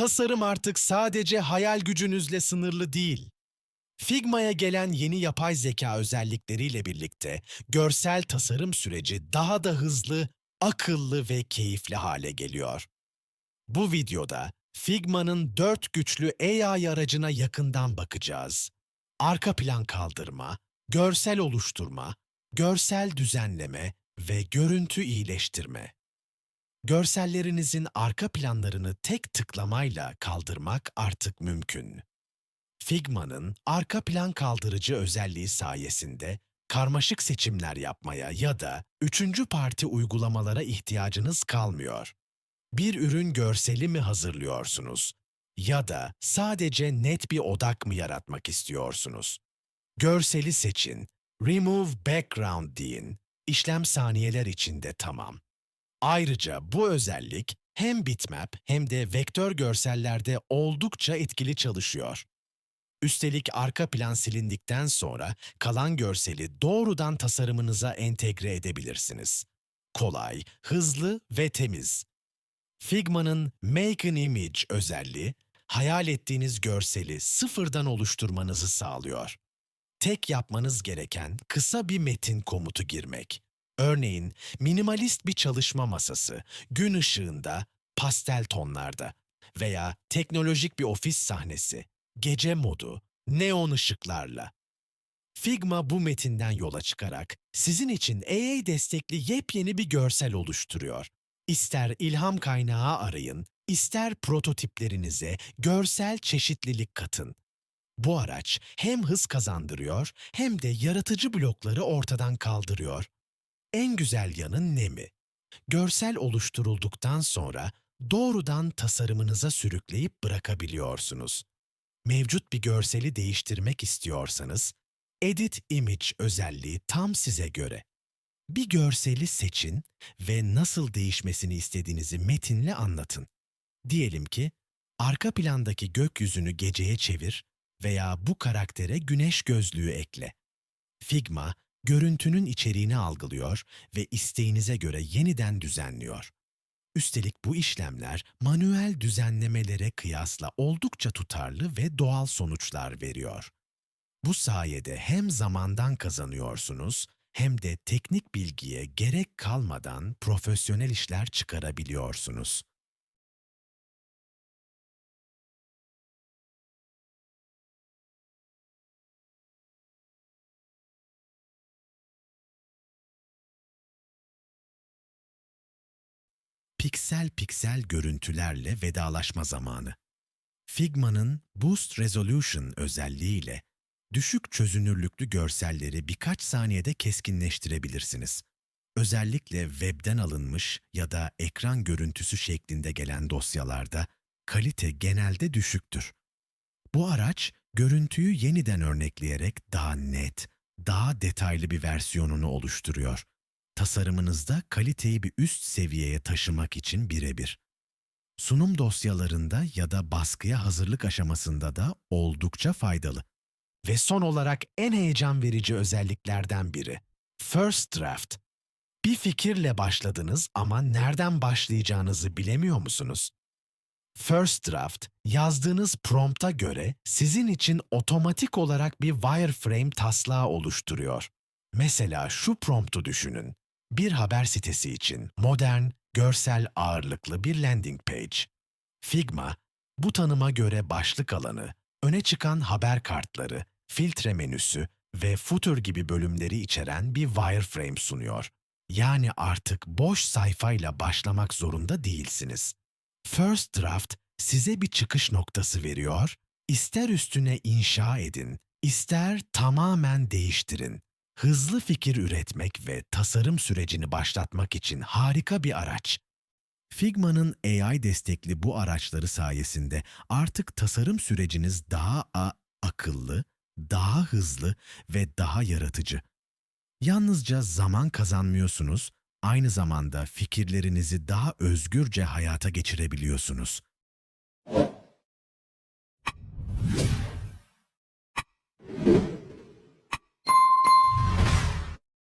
Tasarım artık sadece hayal gücünüzle sınırlı değil. Figma'ya gelen yeni yapay zeka özellikleriyle birlikte görsel tasarım süreci daha da hızlı, akıllı ve keyifli hale geliyor. Bu videoda Figma'nın dört güçlü AI aracına yakından bakacağız. Arka plan kaldırma, görsel oluşturma, görsel düzenleme ve görüntü iyileştirme. Görsellerinizin arka planlarını tek tıklamayla kaldırmak artık mümkün. Figma'nın arka plan kaldırıcı özelliği sayesinde karmaşık seçimler yapmaya ya da üçüncü parti uygulamalara ihtiyacınız kalmıyor. Bir ürün görseli mi hazırlıyorsunuz ya da sadece net bir odak mı yaratmak istiyorsunuz? Görseli seçin, remove background deyin, işlem saniyeler içinde tamam. Ayrıca bu özellik hem bitmap hem de vektör görsellerde oldukça etkili çalışıyor. Üstelik arka plan silindikten sonra kalan görseli doğrudan tasarımınıza entegre edebilirsiniz. Kolay, hızlı ve temiz. Figma'nın Make an Image özelliği, hayal ettiğiniz görseli sıfırdan oluşturmanızı sağlıyor. Tek yapmanız gereken kısa bir metin komutu girmek. Örneğin minimalist bir çalışma masası, gün ışığında, pastel tonlarda veya teknolojik bir ofis sahnesi, gece modu, neon ışıklarla. Figma bu metinden yola çıkarak sizin için AI destekli yepyeni bir görsel oluşturuyor. İster ilham kaynağı arayın, ister prototiplerinize görsel çeşitlilik katın. Bu araç hem hız kazandırıyor hem de yaratıcı blokları ortadan kaldırıyor. En güzel yanı ne mi? Görsel oluşturulduktan sonra doğrudan tasarımınıza sürükleyip bırakabiliyorsunuz. Mevcut bir görseli değiştirmek istiyorsanız, Edit Image özelliği tam size göre. Bir görseli seçin ve nasıl değişmesini istediğinizi metinle anlatın. Diyelim ki, arka plandaki gökyüzünü geceye çevir veya bu karaktere güneş gözlüğü ekle. Figma, görüntünün içeriğini algılıyor ve isteğinize göre yeniden düzenliyor. Üstelik bu işlemler manuel düzenlemelere kıyasla oldukça tutarlı ve doğal sonuçlar veriyor. Bu sayede hem zamandan kazanıyorsunuz hem de teknik bilgiye gerek kalmadan profesyonel işler çıkarabiliyorsunuz. Piksel piksel görüntülerle vedalaşma zamanı. Figma'nın Boost Resolution özelliğiyle düşük çözünürlüklü görselleri birkaç saniyede keskinleştirebilirsiniz. Özellikle webden alınmış ya da ekran görüntüsü şeklinde gelen dosyalarda kalite genelde düşüktür. Bu araç görüntüyü yeniden örnekleyerek daha net, daha detaylı bir versiyonunu oluşturuyor. Tasarımınızda kaliteyi bir üst seviyeye taşımak için birebir. Sunum dosyalarında ya da baskıya hazırlık aşamasında da oldukça faydalı. Ve son olarak en heyecan verici özelliklerden biri. First Draft. Bir fikirle başladınız ama nereden başlayacağınızı bilemiyor musunuz? First Draft, yazdığınız prompta göre sizin için otomatik olarak bir wireframe taslağı oluşturuyor. Mesela şu promptu düşünün. Bir haber sitesi için modern, görsel ağırlıklı bir landing page. Figma, bu tanıma göre başlık alanı, öne çıkan haber kartları, filtre menüsü ve footer gibi bölümleri içeren bir wireframe sunuyor. Yani artık boş sayfayla başlamak zorunda değilsiniz. First Draft size bir çıkış noktası veriyor, ister üstüne inşa edin, ister tamamen değiştirin. Hızlı fikir üretmek ve tasarım sürecini başlatmak için harika bir araç. Figma'nın AI destekli bu araçları sayesinde artık tasarım süreciniz daha akıllı, daha hızlı ve daha yaratıcı. Yalnızca zaman kazanmıyorsunuz, aynı zamanda fikirlerinizi daha özgürce hayata geçirebiliyorsunuz.